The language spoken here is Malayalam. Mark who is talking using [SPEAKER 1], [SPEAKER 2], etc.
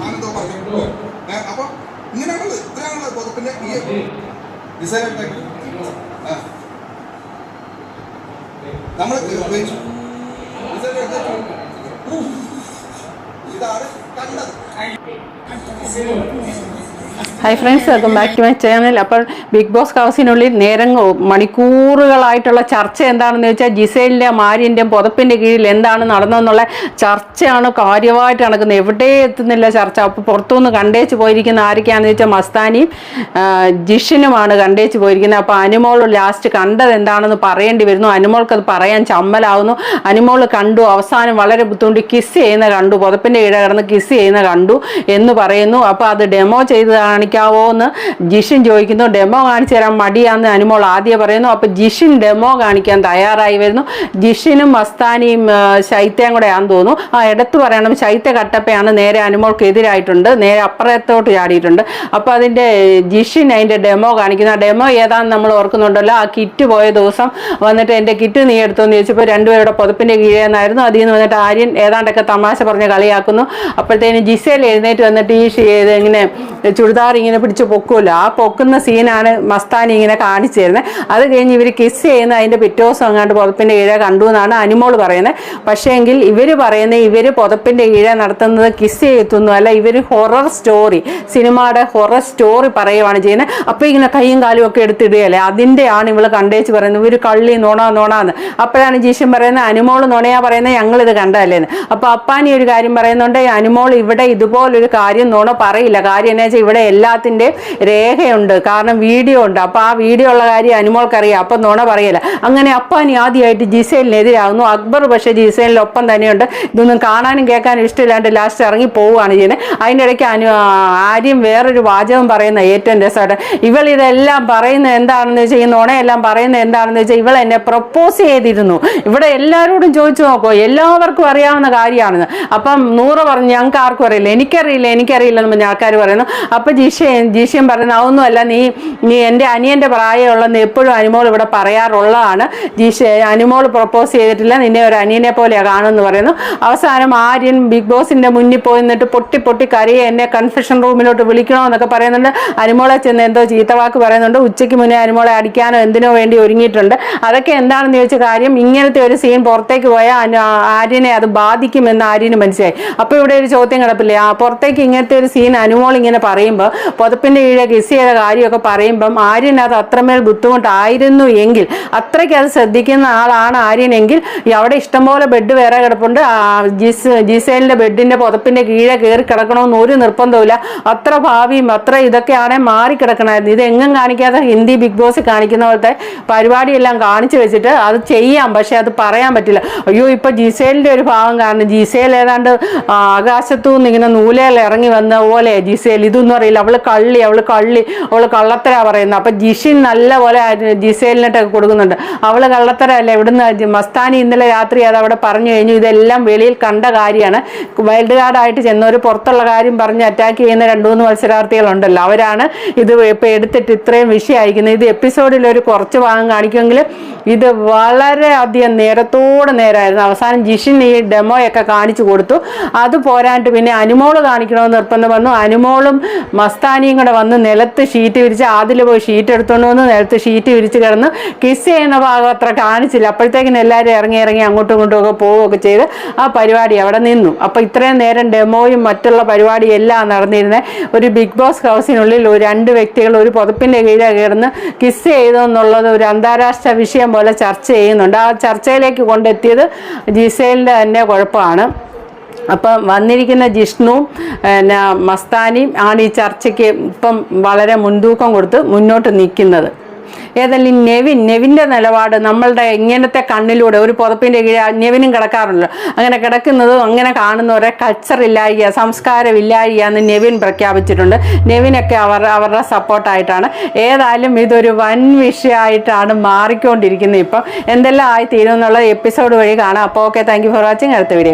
[SPEAKER 1] ആനന്ദം. ഏ, അപ്പൊ ഇങ്ങനെയാണുള്ളത് ഇത്രയാണുള്ളത് പുതപ്പിന്റെ ഈ ഡിസൈൻ ആ നമ്മൾ ഇതാണ് കണ്ടത്
[SPEAKER 2] hi friends welcome back to my channel അപ്പോൾ ബിഗ് ബോസ് ഹൗസിനുള്ളിൽ നേരം മണിക്കൂറുകളായിട്ടുള്ള ചർച്ച എന്താണെന്ന് വെച്ചാൽ ജിസൈലിന്റെ മാരിന്റെയും പുതപ്പിന്റെ കീഴിൽ എന്താണ് നടന്നതെന്നുള്ള ചർച്ചയാണ് കാര്യമായിട്ട് നടക്കുന്നത്. എവിടെ എത്തുന്നില്ല ചർച്ച. അപ്പോൾ പുറത്തുനിന്ന് കണ്ടേച്ച് പോയിരിക്കുന്ന ആരൊക്കെയാണെന്ന് വെച്ചാൽ മസ്താനിയും ജിഷിനുമാണ് കണ്ടേച്ച് പോയിരിക്കുന്നത്. അപ്പോൾ അനുമോൾ ലാസ്റ്റ് കണ്ടത് എന്താണെന്ന് പറയേണ്ടി വരുന്നു. അനുമോൾക്ക് അത് പറയാൻ ചമ്മലാവുന്നു. അനുമോൾ കണ്ടു. അവസാനം വളരെ ബുദ്ധിമുട്ടി കിസ് ചെയ്യുന്ന കണ്ടു. പുതപ്പിന്റെ കീഴ കിടന്ന് കിസ് ചെയ്യുന്ന കണ്ടു എന്ന് പറയുന്നു. അപ്പോൾ അത് ഡെമോ ചെയ്ത് കാണിക്കാവോ എന്ന് ജിഷിൻ ചോദിക്കുന്നു. ഡെമോ കാണിച്ചു തരാൻ മടിയാന്ന് അനുമോൾ ആദ്യം പറയുന്നു. അപ്പോൾ ജിഷിൻ ഡെമോ കാണിക്കാൻ തയ്യാറായി വരുന്നു. ജിഷിനും മസ്താനിയും ശൈത്യം കൂടെ ആണെന്ന് തോന്നുന്നു. ആ ഇടത്ത് പറയണം. ശൈത്യ കട്ടപ്പയാണ് നേരെ അനുമോൾക്ക് എതിരായിട്ടുണ്ട്. നേരെ അപ്പുറത്തോട്ട് ചാടിയിട്ടുണ്ട്. അപ്പോൾ അതിന്റെ ജിഷിൻ അതിന്റെ ഡെമോ കാണിക്കുന്നു. ആ ഡെമോ ഏതാണെന്ന് നമ്മൾ ഓർക്കുന്നുണ്ടല്ലോ. ആ കിറ്റ് പോയ ദിവസം വന്നിട്ട് എന്റെ കിറ്റ് നീ എടുത്തോന്ന് ചോദിച്ചപ്പോൾ രണ്ടുപേരുടെ പുതപ്പിന്റെ കീഴേന്നായിരുന്നു. അതിൽ നിന്ന് വന്നിട്ട് ആര്യൻ ഏതാണ്ടൊക്കെ തമാശ പറഞ്ഞ് കളിയാക്കുന്നു. അപ്പോഴത്തേന് ജിസേൽ എഴുന്നേറ്റ് വന്നിട്ട് ഈ ഇങ്ങനെ ഇങ്ങനെ ചുരിദാർ ഇങ്ങനെ പിടിച്ച് പൊക്കുമല്ലോ ആ പൊക്കുന്ന സീനാണ് മസ്താനി ഇങ്ങനെ കാണിച്ചു തരുന്നത്. അത് കഴിഞ്ഞ് ഇവർ കിസ് ചെയ്യുന്ന അതിന്റെ പിറ്റേ ദിവസം അങ്ങാണ്ട് പുതപ്പിന്റെ കീഴ കണ്ടു എന്നാണ് അനുമോൾ പറയുന്നത്. പക്ഷേ എങ്കിൽ ഇവർ പറയുന്നത് ഇവർ പുതപ്പിന്റെ കീഴ നടത്തുന്നത് കിസ് ചെയ്യത്തുന്നു അല്ല ഇവർ ഹൊറർ സ്റ്റോറി സിനിമയുടെ ഹൊറർ സ്റ്റോറി പറയുവാണ് ചെയ്യുന്നത്. അപ്പോൾ ഇങ്ങനെ കൈയും കാലും ഒക്കെ എടുത്തിടുകയല്ലേ? അതിന്റെയാണ് ഇവൾ കണ്ടേച്ച് പറയുന്നത്. ഇവർ കള്ളി നുണ നോണാന്ന്. അപ്പോഴാണ് ജീഷൻ പറയുന്നത് അനുമോൾ നുണയാ പറയുന്നത് ഞങ്ങളിത് കണ്ടതല്ലേന്ന് അപ്പോൾ അപ്പാനി ഒരു കാര്യം പറയുന്നുണ്ട് അനുമോൾ ഇവിടെ ഇതുപോലൊരു കാര്യം നുണ പറയില്ല. കാര്യം എന്നാ വെച്ചാൽ ഇവിടെ എല്ലാത്തിന്റെയും രേഖയുണ്ട്. കാരണം വീഡിയോ ഉണ്ട്. അപ്പോൾ ആ വീഡിയോ ഉള്ള കാര്യം അനുമോൾക്കറിയാം. അപ്പം നോണ പറയില്ല അങ്ങനെ അപ്പാനി ആദ്യമായിട്ട് ജിസേലിനെതിരാകുന്നു. അക്ബർ പക്ഷേ ജിസേലിനൊപ്പം തന്നെയുണ്ട്. ഇതൊന്നും കാണാനും കേൾക്കാനും ഇഷ്ടമില്ലാണ്ട് ലാസ്റ്റ് ഇറങ്ങി പോവുകയാണ് ചെയ്യുന്നത് അതിന്റെ ഇടയ്ക്ക് അനു ആര്യം വേറൊരു വാചകം പറയുന്ന ഏറ്റവും രസമായിട്ട്. ഇവൾ ഇതെല്ലാം പറയുന്നത് എന്താണെന്ന് വെച്ചാൽ ഈ നുണയെല്ലാം പറയുന്നത് എന്താണെന്ന് വെച്ചാൽ ഇവൾ എന്നെ പ്രപ്പോസ് ചെയ്തിരുന്നു. ഇവിടെ എല്ലാവരോടും ചോദിച്ചു നോക്കോ. എല്ലാവർക്കും അറിയാവുന്ന കാര്യമാണെന്ന് അപ്പം നൂറ് പറഞ്ഞു ഞങ്ങൾക്ക് ആർക്കും അറിയില്ല. എനിക്കറിയില്ല എനിക്കറിയില്ല എന്ന് പറഞ്ഞ ആൾക്കാർ പറയുന്നു. അപ്പം ജിഷ്യ ജീഷ്യൻ പറയുന്നത് അതൊന്നുമല്ല നീ നീ എന്റെ അനിയന്റെ പ്രായമുള്ളതെന്ന് എപ്പോഴും അനുമോൾ ഇവിടെ പറയാറുള്ളതാണ്. ജീഷ അനുമോൾ പ്രപ്പോസ് ചെയ്തിട്ടില്ല നിന്നെ ഒരു അനിയനെ പോലെയാണ് കാണുമെന്ന് പറയുന്നു. അവസാനം ആര്യൻ ബിഗ് ബോസിന്റെ മുന്നിൽ പോയി നിന്നിട്ട് പൊട്ടി പൊട്ടി കരയെ എന്നെ കൺഫെഷൻ റൂമിലോട്ട് വിളിക്കണമെന്നൊക്കെ പറയുന്നുണ്ട്. അനുമോളെ ചെന്ന് എന്തോ ചീത്തവാക്ക് പറയുന്നുണ്ട്. ഉച്ചയ്ക്ക് മുന്നേ അനുമോളെ അടിക്കാനോ എന്തിനോ വേണ്ടി ഒരുങ്ങിയിട്ടുണ്ട്. അതൊക്കെ എന്താണെന്ന് ചോദിച്ച കാര്യം ഇങ്ങനത്തെ ഒരു സീൻ പുറത്തേക്ക് പോയാൽ ആര്യനെ അത് ബാധിക്കുമെന്ന് ആര്യന് മനസ്സിലായി. അപ്പോൾ ഇവിടെ ഒരു ചോദ്യം കിടപ്പില്ലേ? ആ പുറത്തേക്ക് ഇങ്ങനത്തെ ഒരു സീൻ അനുമോൾ ഇങ്ങനെ പറയുമ്പോൾ പുതപ്പിന്റെ കീഴെ കിസ് ചെയ്ത കാര്യമൊക്കെ പറയുമ്പം ആര്യൻ അത് അത്രമേൽ ബുദ്ധിമുട്ടായിരുന്നു എങ്കിൽ അത്രയ്ക്ക് അത് ശ്രദ്ധിക്കുന്ന ആളാണ് ആര്യനെങ്കിൽ അവിടെ ഇഷ്ടംപോലെ ബെഡ് വേറെ കിടപ്പുണ്ട്. ജിസ് ജിസേലിന്റെ ബെഡിന്റെ പുതപ്പിന്റെ കീഴെ കയറി കിടക്കണമെന്ന് ഒരു നിർബന്ധമില്ല അത്ര ഭാവിയും അത്ര ഇതൊക്കെയാണെ മാറി കിടക്കണമായിരുന്നു ഇത് എങ്ങും കാണിക്കാതെ ഹിന്ദി ബിഗ് ബോസ് കാണിക്കുന്ന പോലത്തെ പരിപാടിയെല്ലാം കാണിച്ചു വെച്ചിട്ട് അത് ചെയ്യാം. പക്ഷേ അത് പറയാൻ പറ്റില്ല. അയ്യോ ഇപ്പോൾ ജിസേലിന്റെ ഒരു ഭാവം കാരണം ജിസേൽ ഏതാണ്ട് ആകാശത്തു നിന്ന് ഇങ്ങനെ നൂലേൽ ഇറങ്ങി വന്ന പോലെ ജിസേൽ ഇതൊന്നും അവൾ കള്ളി അവൾ കള്ളി അവൾ കള്ളത്തരാ പറയുന്നത്. അപ്പൊ ജിഷിൻ നല്ല പോലെ ജിസേലിനിട്ടൊക്കെ കൊടുക്കുന്നുണ്ട്. അവൾ കള്ളത്തരല്ല? ഇവിടുന്ന് മസ്താനി ഇന്നലെ രാത്രി അത് അവിടെ പറഞ്ഞു കഴിഞ്ഞു. ഇതെല്ലാം വെളിയിൽ കണ്ട കാര്യമാണ്. വൈൽഡ് കാർഡായിട്ട് ചെന്നവർ പുറത്തുള്ള കാര്യം പറഞ്ഞ് അറ്റാക്ക് ചെയ്യുന്ന രണ്ടു മൂന്ന് മത്സരാർത്ഥികളുണ്ടല്ലോ. അവരാണ് ഇത് ഇപ്പൊ എടുത്തിട്ട് ഇത്രയും വിഷയമായിരിക്കുന്നത് ഇത് എപ്പിസോഡിൽ ഒരു കുറച്ച് ഭാഗം കാണിക്കുമെങ്കിൽ ഇത് വളരെ അധികം നേരത്തോടെ നേരമായിരുന്നു അവസാനം ജിഷിൻ ഈ ഡെമോയൊക്കെ കാണിച്ചു കൊടുത്തു. അത് പോരാണ്ട് പിന്നെ അനുമോൾ കാണിക്കണമെന്ന് നിർബന്ധം വന്നു. അനുമോളും മസ്താനിയും കൂടെ വന്ന് നിലത്ത് ഷീറ്റ് വിരിച്ച് അതിൽ പോയി ഷീറ്റ് എടുത്തുകൊണ്ട് വന്ന് നിലത്ത് ഷീറ്റ് വിരിച്ച് കിടന്ന് കിസ് ചെയ്യുന്ന ഭാഗം അത്ര കാണിച്ചില്ല. അപ്പോഴത്തേക്കിന് എല്ലാവരും ഇറങ്ങി ഇറങ്ങി അങ്ങോട്ടും ഇങ്ങോട്ടും ഒക്കെ പോവുകയൊക്കെ ചെയ്ത് ആ പരിപാടി അവിടെ നിന്നു. അപ്പോൾ ഇത്രയും നേരം ഡെമോയും മറ്റുള്ള പരിപാടിയും എല്ലാം നടന്നിരുന്നത് ഒരു ബിഗ് ബോസ് ഹൗസിനുള്ളിൽ ഒരു രണ്ട് വ്യക്തികൾ ഒരു പുതപ്പിന്റെ കീഴെ കിടന്ന് കിസ് ചെയ്തു എന്നുള്ളത് ഒരു അന്താരാഷ്ട്ര വിഷയം പോലെ ചർച്ച ചെയ്യുന്നുണ്ട്. ആ ചർച്ചയിലേക്ക് കൊണ്ടെത്തിയത് ജിസേലിന്റെ തന്നെ കുഴപ്പമാണ്. അപ്പം വന്നിരിക്കുന്ന ജിഷ്ണു പിന്നെ മസ്താനിയും ആണ് ഈ ചർച്ചയ്ക്ക് ഇപ്പം വളരെ മുൻതൂക്കം കൊടുത്ത് മുന്നോട്ട് നിൽക്കുന്നത്. ഏതായാലും നെവിൻ നെവിന്റെ നിലപാട് നമ്മളുടെ ഇങ്ങനത്തെ കണ്ണിലൂടെ ഒരു പുതപ്പിന്റെ കീഴിൽ നെവിനും കിടക്കാറുണ്ടല്ലോ. അങ്ങനെ കിടക്കുന്നതും അങ്ങനെ കാണുന്നവരെ കൾച്ചർ ഇല്ലായിക സംസ്കാരം ഇല്ലായിക എന്ന് നെവിൻ പ്രഖ്യാപിച്ചിട്ടുണ്ട്. നെവിനൊക്കെ അവർ അവരുടെ സപ്പോർട്ടായിട്ടാണ് ഏതായാലും ഇതൊരു വൻ വിഷയമായിട്ടാണ് മാറിക്കൊണ്ടിരിക്കുന്നത് ഇപ്പം. എന്തെല്ലാം ആയി തീരുമെന്നുള്ള എപ്പിസോഡ് വഴി കാണാം. അപ്പോൾ okay thank you for watching അടുത്ത വീഡിയോ